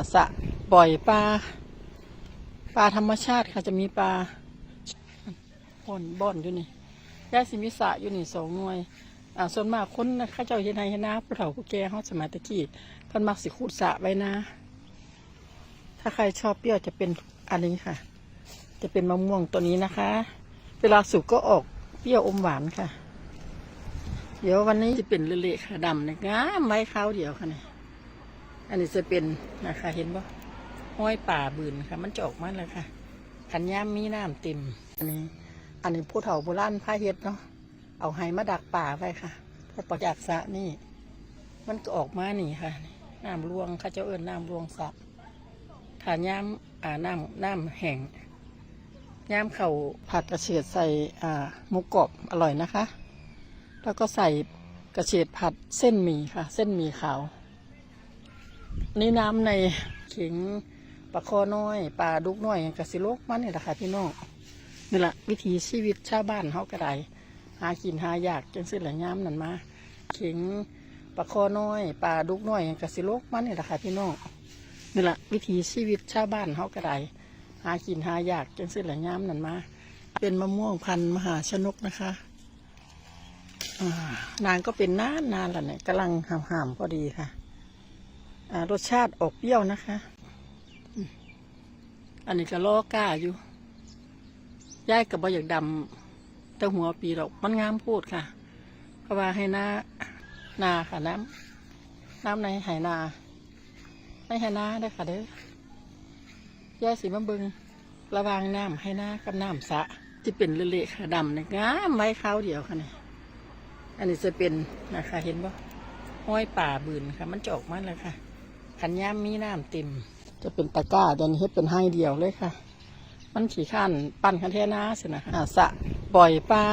าสะปล่อยปลาปลาธรรมชาติค่ะจะมีปลาบ่อนบ่อนอยู่นี่ย่าสิมิสระอยู่นี่สองหน่วยอ่าส่วนมากคนนะข้าเจ้าเห็นไฮเห็นนาผู้เฒ่าผู้แก่เขาสมัยตะกี้เพิ่นมักสิขุดสะไว้นะ ถ้าใครชอบเปรี้ยวจะเป็นอันนี้ค่ะ จะเป็นมะม่วงตัวนี้นะคะ เวลาสุกก็ออกเปรี้ยวอมหวานค่ะ เดี๋ยววันนี้จะเป็นเละๆค่ะดำเนี่ยงามไว้ข้าวเดียวค่ะเนี่ย อันนี้จะเป็นนะคะ เห็นปะห้อยป่าบืนค่ะ มันจะออกมาแล้วค่ะขันย่ามมีน้ำเต็มอันนี้ อันนี้ผู้เฒ่าโบราณผ้าเฮ็ดเนาะเอาไห้มาดักป่าไว้ค่ะพอปจากสะนี่ มันก็ออกมานี่ค่ะน้ำรวงเข้าเจ้าเอิญน้ำรวงสระถ้าย่ามอ่าน้ำน้ำแห้งย่ามเข่าผัดกระเฉดใส่อ่าหมูกรอบอร่อยนะคะ แล้วก็ใส่กระเฉดผัดเส้นหมี่ค่ะ เส้นหมี่ขาว นี่น้ำในเข็งปลาคอน้อยปลาดุกน้อยกระสิโลกมันนี่แหละค่ะพี่น้องนี่แหละวิถีชีวิตชาวบ้านเขากระไดหากินหายากจังสิแหละย้ำนั่นมาเข็งปลาคอน้อยปลาดุกน้อยกระสิโลกมันนี่แหละค่ะพี่น้องนี่แหละวิถีชีวิตชาวบ้านเขากระไดหากินหายากจังสิแหละย้ำนั่นมาเป็นมะม่วงพันธุ์มหาชนกนะคะอ่านางก็เป็นนานนานแล้วเนี่ยกำลังหามหามๆพอดีค่ะ รสชาติออกเปรี้ยวนะคะ อันนี้ก็ล้อก้าอยู่ย่ายกับบอยากดำแต่หัวปีดอกมันงามพูดค่ะ เพราะว่าให้หน้านาค่ะน้ำน้ำในไหนาในไหนาได้ค่ะเด้อย่ายสีมะบึงระวางน้ำให้หน้ากับน้ำสะที่เป็นเละๆค่ะดำเลยงามไว้ข้าวเดียวค่ะเนี่ยอันนี้จะเป็นนะคะเห็นปะห้อยป่าบืนค่ะ มันจะออกมาแล้วค่ะ ขันย่ามมีน้ำเต็ม จะเป็นตะกร้าเดี๋ยวนี้เฮ็ดเป็นให้เดียวเลยค่ะ มันขี่ขั้นปั้นคันเทนาสินะคะอ่าสะปล่อยปลา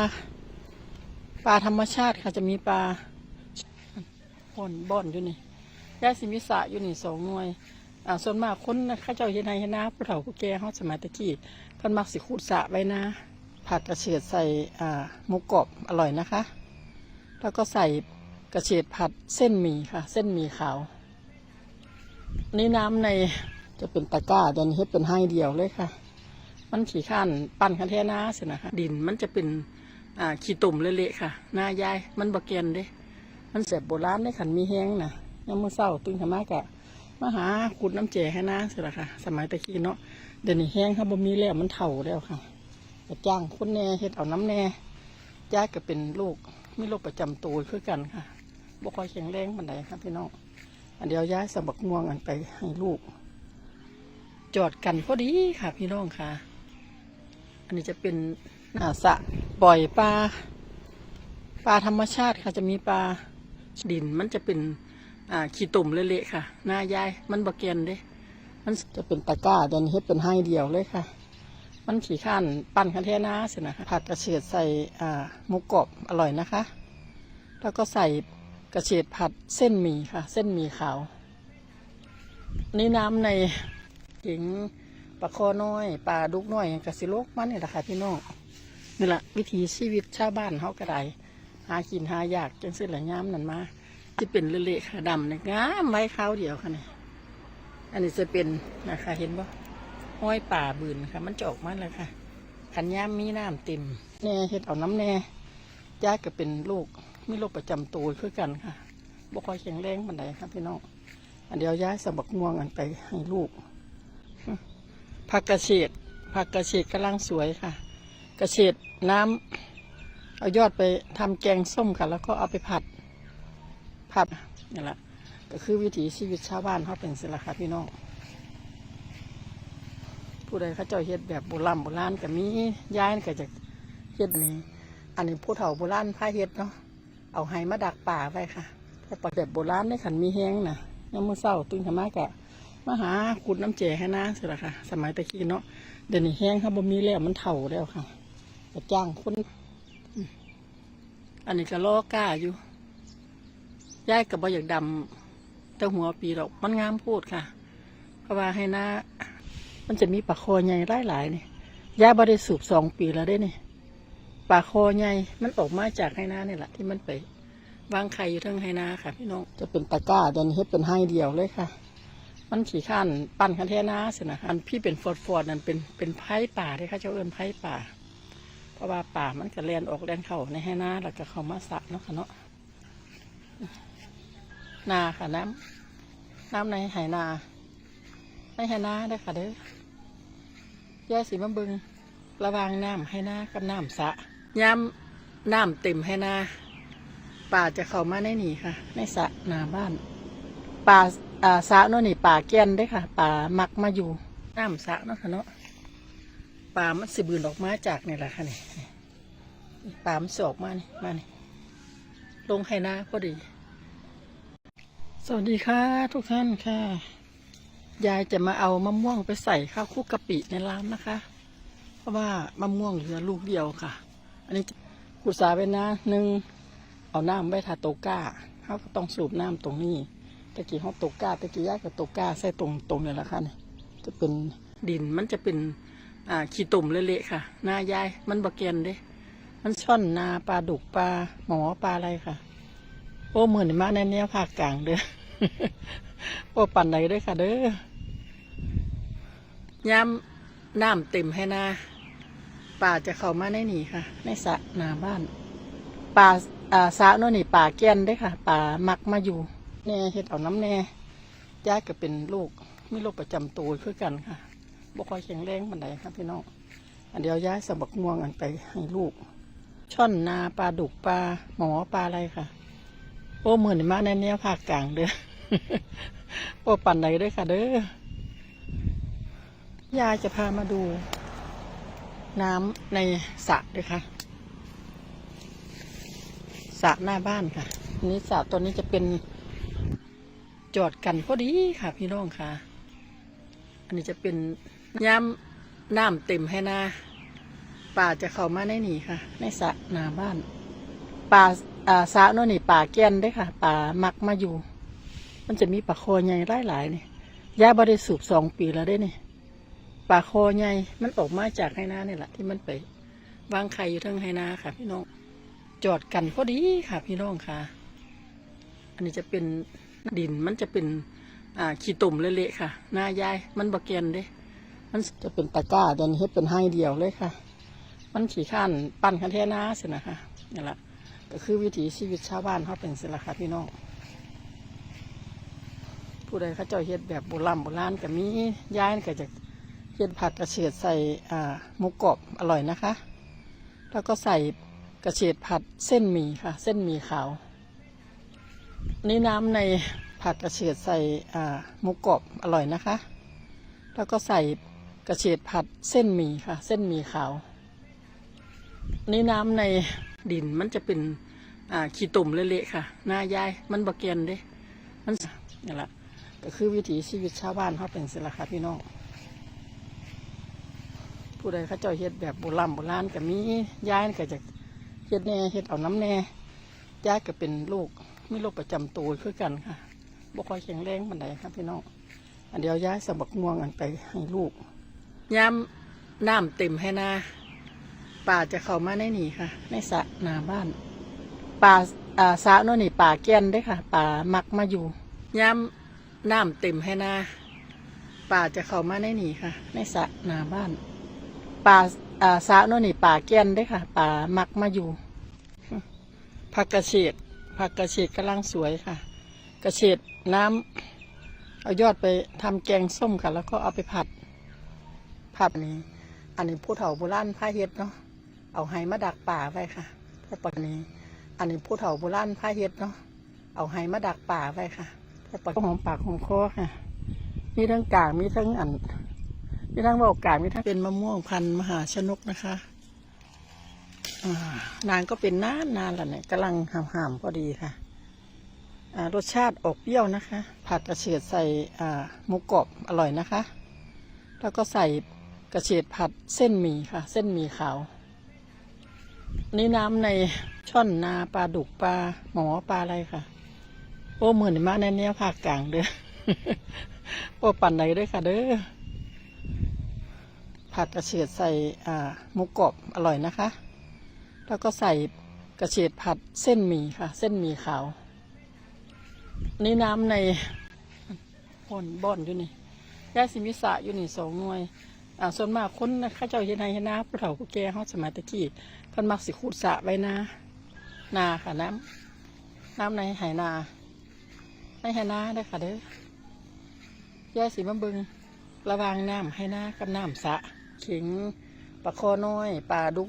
ปลาธรรมชาติค่ะจะมีปลาบ่อนบ่อนอยู่นี่ย่าสิมิสะอยู่นี่สองหน่วยอ่าส่วนมากคนนข้าเจ้าเห็นไฮเห็นนาผู้เฒ่าผู้แก่เขาสมัยตะกี้เพิ่นมักสิขุดสะไว้นะผัดกระเฉดใส่อ่าหมูกรอบอร่อยนะคะ แล้วก็ใส่กระเฉดผัดเส้นหมี่ค่ะ เส้นหมี่ขาว นี่น้ำในจะเป็นตะกร้าเดี๋ยวนี้เฮ็ดเป็นให้เดียวเลยค่ะ มันขี่ข้านปั้นคันเทนาสินะคะดินมันจะเป็นอ่าขี้ตุ่มเละๆค่ะ หน้ายายมันบะเกนเด้ มันเสบโบราณได้ขันมีแห้งนะยามมื่อเศร้าตื่นขึ้นมากะมาหาขุดน้ำเจให้น้าสิละค่ะ สมัยตะกี้เนาะเดี๋ยวนี้แห้งค่ะบ่มีแล้วมันเถ่าแล้วค่ะจะจ้างคนแน่เฮ็ดเอาน้ำแน่ยายก็เป็นโรคมีโรคประจำตัวคือกันค่ะบ่ค่อยแข็งแรงปานใดครับพี่น้อง เดี๋ยวย้ายสะบักม่วงอันไปให้ลูก จอดกันพอดีค่ะพี่น้องค่ะ อันนี้จะเป็นอ่าสะปล่อยปลาปลาธรรมชาติค่ะจะมีปลาดินมันจะเป็นอ่าขี้ตุ่มเละๆค่ะ หน้ายายมันบะเกียนเด้ มันจะเป็นตะกร้าเดนเฮ็ดเป็นให้เดียวเลยค่ะ มันขี่ข้านปั้นคันเทนาสินะคะผัดกระเฉดใส่อ่าหมูกรอบอร่อยนะคะ แล้วก็ใส่ กระเฉดผัดเส้นหมี่ค่ะ เส้นหมี่ขาว นี่น้ำในเข็งปลาคอน้อยปลาดุกน้อยกระสิโลกมันนี่แหละค่ะพี่น้องนี่แหละวิถีชีวิตชาวบ้านเขากระไดหากินหายากจังสิ้นแหละย้ำนั่นมาที่เป็นเละๆค่ะดำเนี่ยงามไว้ข้าวเดียวค่ะนี่อันนี้จะเป็นนะคะเห็นปะห้อยป่าบืนค่ะ มันจะออกมาแล้วค่ะขันย่ามมีน้ำเต็มแน่เฮ็ดเอาน้ำแน่ย่ายก็เป็นโรค มีโรคประจำตัวคือกันค่ะบ่ค่อยแข็งแรงปานใดครับพี่น้องอันเดียวย้ายสะบักม่วงอันไปให้ลูกผักกระเฉดผักกระเฉดกำลังสวยค่ะ กระเฉดน้ำเอายอดไปทำแกงส้มค่ะ แล้วก็เอาไปผัดผัดนี่แหละก็คือวิถีชีวิตชาวบ้านเขาเป็นสิละค่ะพี่น้องผู้ใดเขาเจ้าเฮ็ดแบบโบราณโบราณก็มีย้ายก็จะเฮ็ดนี้ อันนี้ผู้เฒ่าโบราณพาเฮ็ดเนาะ เอาไห้มาดักป่าไว้ค่ะแต่ปแบบโบราณในขันมีแห้งนะยามมื้อเช้าตื่นขึ้นมากะมาหาขุดน้ำเจให้น้าสิละค่ะ สมัยตะกี้เนาะเดี๋ยวนี้แห้งค่ะบ่มีแล้วมันเฒ่าแล้วค่ะจะจ้างคนอันนี้ก็ล้อก้าอยู่ย้ายกับบ่อยากดำแต่หัวปีดอกมันงามพูดค่ะ เพราะว่าให้น้ามันจะมีปลาคอใหญ่หลายๆนี่ยาบริสูบสองปีแล้วได้เนี่ ปลาคอใหญ่ มันออกมาจากไหนาเนี่ยแหละที่มันไปวางไข่อยู่ทั้งไหนาค่ะ พี่น้อง จะเป็นตะกร้าเดี๋ยวนี้เฮ็ดเป็นให้เดียวเลยค่ะ มันขี่ข้านปั่นคันเทนาสินะอันพี่เป็นฟอดฟอดนั่นเป็นเป็นไผ่ป่าที่เขาเจ้าเอิ้นไผ่ป่า เพราะว่าป่ามันก็แลนออกแลนเข้าในให้นาแล้วก็เข้ามาสะเนาะค่ะเนาะ นาค่ะน้ำน้ำในไหนาในไหนาได้ค่ะเด้อยายสีมะบึงระวางน้ำให้นากับน้ำสะ ย้ำน้ำเต็มให้นาป่าจะเข้ามาในนี่ค่ะ ในสระหนาบ้าน ป่าอ่าสระโน่นนี่ป่าแก่นเด้ค่ะ ป่ามักมาอยู่น้ำสระเนาะค่ะเนาะป่ามันสิบืนออกมาจากนี่แหละค่ะนี่ป่ามันสอกมานี่มานี่ลงไห้นาพอดี สวัสดีค่ะทุกท่านค่ะ ยายจะมาเอามะม่วงไปใส่ข้าวคุกกะปิในร้านนะคะ เพราะว่ามะม่วงเหลือลูกเดียวค่ะ อันนี้กุศาไปนะหนึ่งเอาน้ำไว้ทาโตก้าเขาก็ต้องสูบน้ำตรงนี้ตะกี้เขาโตก้าตะกี้ยายกับโตก้าใส่ตรงตรงนี่แหละค่ะนี่จะเป็นดินมันจะเป็นอ่าขี้ตุ่มเละๆค่ะหน้ายายมันบะเกนเด้ มันช่อนนาปลาดุกปลาหมอปลาอะไรค่ะ โอ้เหมือนมาในแนวภาคกลางเด้อโอ้ปั่นไหนด้อค่ะเด้อยามน้ำเต็มให้นา ป่าจะเข้ามาในนี่ค่ะ ในสระหนาบ้าน ป่าอ่าสระโน่นนี่ป่าแก่นเด้ค่ะ ป่ามักมาอยู่แน่เฮ็ดเอาน้ำแน่ย่ายก็เป็นโรคมีโรคประจำตัวคือกันค่ะบ่ค่อยแข็งแรงปานใดครับพี่น้องอันเดียวย้ายสะบักม่วงอันไปให้ลูก ช่อนนาปลาดุกปลาหมอปลาอะไรค่ะ โอ้เหมือนมาในแนวภาคกลางเด้อโอ้ปั่นไหนด้อค่ะเด้อยายจะพามาดู น้ำในสระด้วยค่ะสระหน้าบ้านค่ะนี้สระตัวนี้จะเป็นจอดกันพอดีค่ะ พี่น้องค่ะ อันนี้จะเป็นย้ำน้ำเต็มให้นาป่าจะเข้ามาในนี่ค่ะ ในสระหน้าบ้าน ป่าอ่าสระโน่นนี่ป่าแก่นเด้ค่ะ ป่ามักมาอยู่ มันจะมีปลาคอใหญ่หลายๆนี่ย่าบ่ได้สูบสองปีแล้วได้นี่ ปลาคอใหญ่ มันออกมาจากไหนาเนี่ยแหละที่มันไปวางไข่อยู่ทั้งไหนาค่ะ พี่น้อง จอดกันพอดีค่ะ พี่น้องค่ะ อันนี้จะเป็นดินมันจะเป็น อ่าขี้ตุ่มเละๆค่ะ หน้ายาย มันบะเกนเด้ มันจะเป็นตะกร้าเดยวนี้เฮ็ดเป็นให้เดียวเลยค่ะ มันขี่ข้านปั้นคันเทนาสินะคะนี่แหละก็คือวิถีชีวิตชาวบ้านเขาเป็นสิละค่ะพี่น้อง ผู้ใดเขาเจ้าเฮ็ดแบบโบราณโบราณก็มีย้ายก็จะ เฮ็ดผัดกระเฉดใส่หมูกรอบอร่อยนะคะ แล้วก็ใส่กระเฉดผัดเส้นหมี่ค่ะ เส้นหมี่ขาว นี่น้ำในผัดกระเฉดใส่หมูกรอบอร่อยนะคะ แล้วก็ใส่กระเฉดผัดเส้นหมี่ค่ะ เส้นหมี่ขาว นี่น้ำในดินมันจะเป็นขี้ตุ่มเละๆค่ะ หน้ายาย มันบะเกียนเด้ มันนี่แหละก็คือวิถีชีวิตชาวบ้านเขาเป็นสิละค่ะพี่น้อง ผู้ใดเขาเจ้าเฮ็ดแบบโบราณโบราณก็มีย้ายก็จะเฮ็ดแหน่เฮ็ดเอาน้ำแหน่ย้ายก็เป็นโรคมีโรคประจำตัวคือกันค่ะบ่ค่อยแข็งแรงปานใดครับพี่น้องอันเดียวย้ายสะบักม่วงอันไปให้ลูกยามน้ำเต็มให้นาป่าจะเข้ามาในนี่ค่ะ ในสระหน้าบ้านป่าอ่าสระโน่นนี่ป่าแก่นเด้ค่ะ ป่ามักมาอยู่ยามน้ำเต็มให้นาป่าจะเข้ามาในนี่ค่ะ ในสระหน้าบ้าน ป่าอ่าสระโน่นนี่ป่าแก่นด้ค่ะ ป่ามักมาอยู่ผักกระเฉดผักกระเฉดกำลังสวยค่ะ กระเฉดน้ำเอายอดไปทำแกงส้มค่ะ แล้วก็เอาไปผัด ผัดนี้ อันนี้ผู้เฒ่าโบราณพาเฮ็ดเนาะเอาไห้มาดักป่าไว้ค่ะพราะปนี้ อันนี้ผู้เฒ่าโบราณพาเฮ็ดเนาะเอาไห้มาดักป่าไว้ค่ะพราะปกหอมปากหอมคอค่ะ มีทั้งกลางมีทั้งอัน มีทั้งบากางมีทั้งเป็นมะม่วงพันธุ์มหาชนกนะคะอ่านางก็เป็นนานนานแล้วเนี่ยกำลังห่ามๆพอดีค่ะรสชาติออกเปรี้ยวนะคะ ผัดกระเฉดใส่หมูกรอบอร่อยนะคะ แล้วก็ใส่กระเฉดผัดเส้นหมี่ค่ะ เส้นหมี่ขาว นี่น้ำในช่อนนาปลาดุกปลาหมอปลาอะไรค่ะ โอ้เหมือนมาในแนวภาคกลางเด้อโอ้ปั่นไหนด้อค่ะเด้อ ผัดกระเฉดใส่หมูกรอบอร่อยนะคะ แล้วก็ใส่กระเฉดผัดเส้นหมี่ค่ะ เส้นหมี่ขาว นี่น้ำในพ่นบ่อนอยู่นี่ยายสิมีสะอยู่นี่สองหน่วยอ่าส่วนมากคนข้าเจ้าเฮ็ดไร่เฮนาผู้เฒ่าผู้แก่เฮาสมัยตะกี้เพิ่นมักสิขุดสะไว้นานาค่ะน้ำน้ำในไหนาในไหนาเด้ค่ะเด้อยายสิมาเบิงระวางน้ำไหนากับน้ำสะ ขิงปลาคอน้อยปลาดุก